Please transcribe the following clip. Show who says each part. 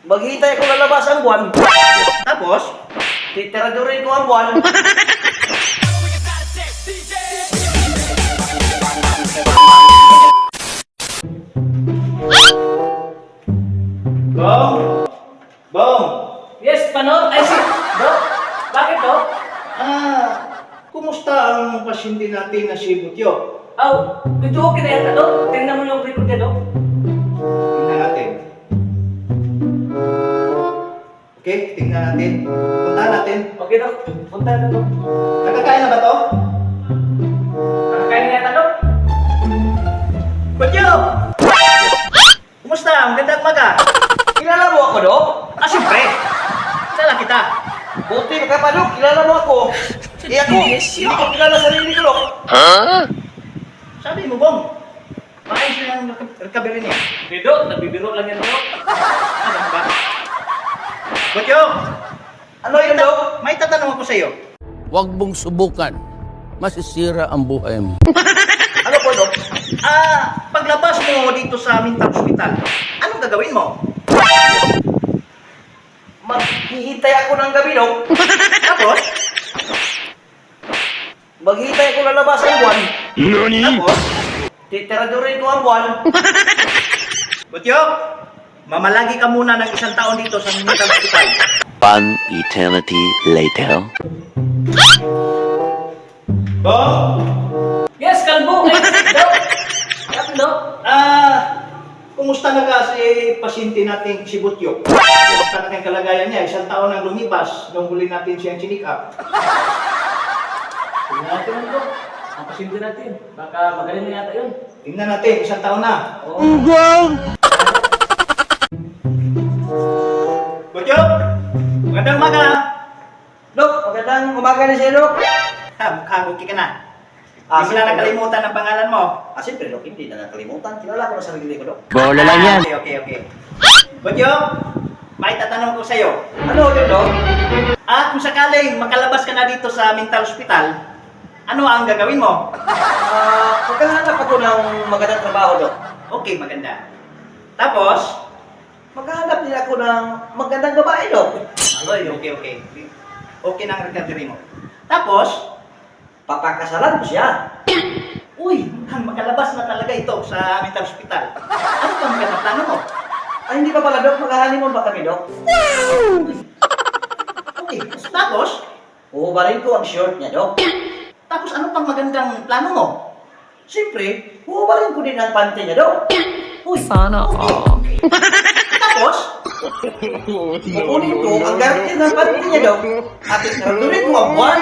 Speaker 1: Maghintay ako lalabas ang buwan.
Speaker 2: Tapos,
Speaker 1: Titiradurin ko ang buwan.
Speaker 2: Bong! Bong!
Speaker 1: Yes, pano? Ay, si... Dok? Bakit, Dok?
Speaker 2: Ah, kumusta ang pasyente natin na si Butyo?
Speaker 1: Aw, ito okay na yata, Dok. Tingnan mo yung record niya, Dok.
Speaker 2: Okay, tingnan natin. Punta natin.
Speaker 1: Okay, Dok. Punta na, Dok.
Speaker 2: Nakakain na ba to?
Speaker 1: Nakakain na yata, Dok.
Speaker 2: Butyo! Kumusta? Ang ganda maga.
Speaker 1: Kilala mo ako, Dok?
Speaker 2: Ah, siyempre. Kilala kita.
Speaker 1: Buti ka pa, Dok. Kilala mo ako. Eh ako, hindi ko kilala sarili ko, Dok.
Speaker 2: Sabi mo, Bong. Maayos na yung recovery niya.
Speaker 1: Hindi, Dok. Nabibiro lang yan, Dok.
Speaker 2: Butyo!
Speaker 1: Ano yun, Dok?
Speaker 2: May tatanong ako sa iyo.
Speaker 3: Huwag mong subukan. Masisira ang buhay mo.
Speaker 1: Ano po, Dok?
Speaker 2: Ah, paglabas mo dito sa mental hospital, anong gagawin mo?
Speaker 1: Maghihintay ako ng gabi, Dok.
Speaker 2: Tapos,
Speaker 1: Maghihintay ako lalabas ang buwan.
Speaker 2: tapos,
Speaker 1: Titiradurin ko ang buwan.
Speaker 2: Butyo, mamalagi ka muna ng isang taon dito sa mental hospital.
Speaker 4: One eternity later.
Speaker 2: Bong,
Speaker 1: Yes, kalbo. Ay, Dok. Bakit, Dok?
Speaker 2: ah, kumusta na ka si pasyente nating si Butyo? Kumusta na kayong kalagayan niya? Isang taon nang lumipas nung huli natin siyang chinik up.
Speaker 1: Tingnan natin, Dok. Ang pasyente natin. Baka magaling na yata yun.
Speaker 2: Tingnan natin, isang taon na.
Speaker 1: Oo.
Speaker 2: Butyo, magandang umaga
Speaker 1: na sa'yo, Dok.
Speaker 2: Ha, mukhang okay ka na.
Speaker 1: Ah,
Speaker 2: Hindi mo na nakalimutan ang pangalan mo.
Speaker 1: Ah, siyempre, Dok, hindi na nakalimutan. Kilala ko na sarili ko, Dok.
Speaker 3: Bola lang yan.
Speaker 2: Okay, okay, okay. Butyo, may tatanong ko sa'yo.
Speaker 1: Ano yun, Dok?
Speaker 2: Ah, kung sakaling makalabas ka na dito sa mental hospital, ano ang gagawin mo?
Speaker 1: Ah, maghahanap ako ng magandang trabaho, Dok.
Speaker 2: Okay, maganda. Tapos,
Speaker 1: Maghahanap din ako ng magandang babae, Dok.
Speaker 2: okay, okay, okay. Okay na ang recovery mo. Tapos,
Speaker 1: Papakasalan ko siya.
Speaker 2: uy, makalabas na talaga ito sa mental hospital. Ano bang magandang plano mo?
Speaker 1: Ay, hindi pa pala, Dok. Maghahanimon ba kami, Dok?
Speaker 2: Okay, tapos,
Speaker 1: Uhubarin ko ang short niya, Dok.
Speaker 2: tapos ano pang magandang plano mo?
Speaker 1: Siyempre, uhubarin ko din ang pante niya, Dok.
Speaker 2: Uy,
Speaker 5: Sana all.
Speaker 2: tapos,
Speaker 1: Kukunin ko ang garter ng pante niya, Dok. At itarunin ko ang buwan.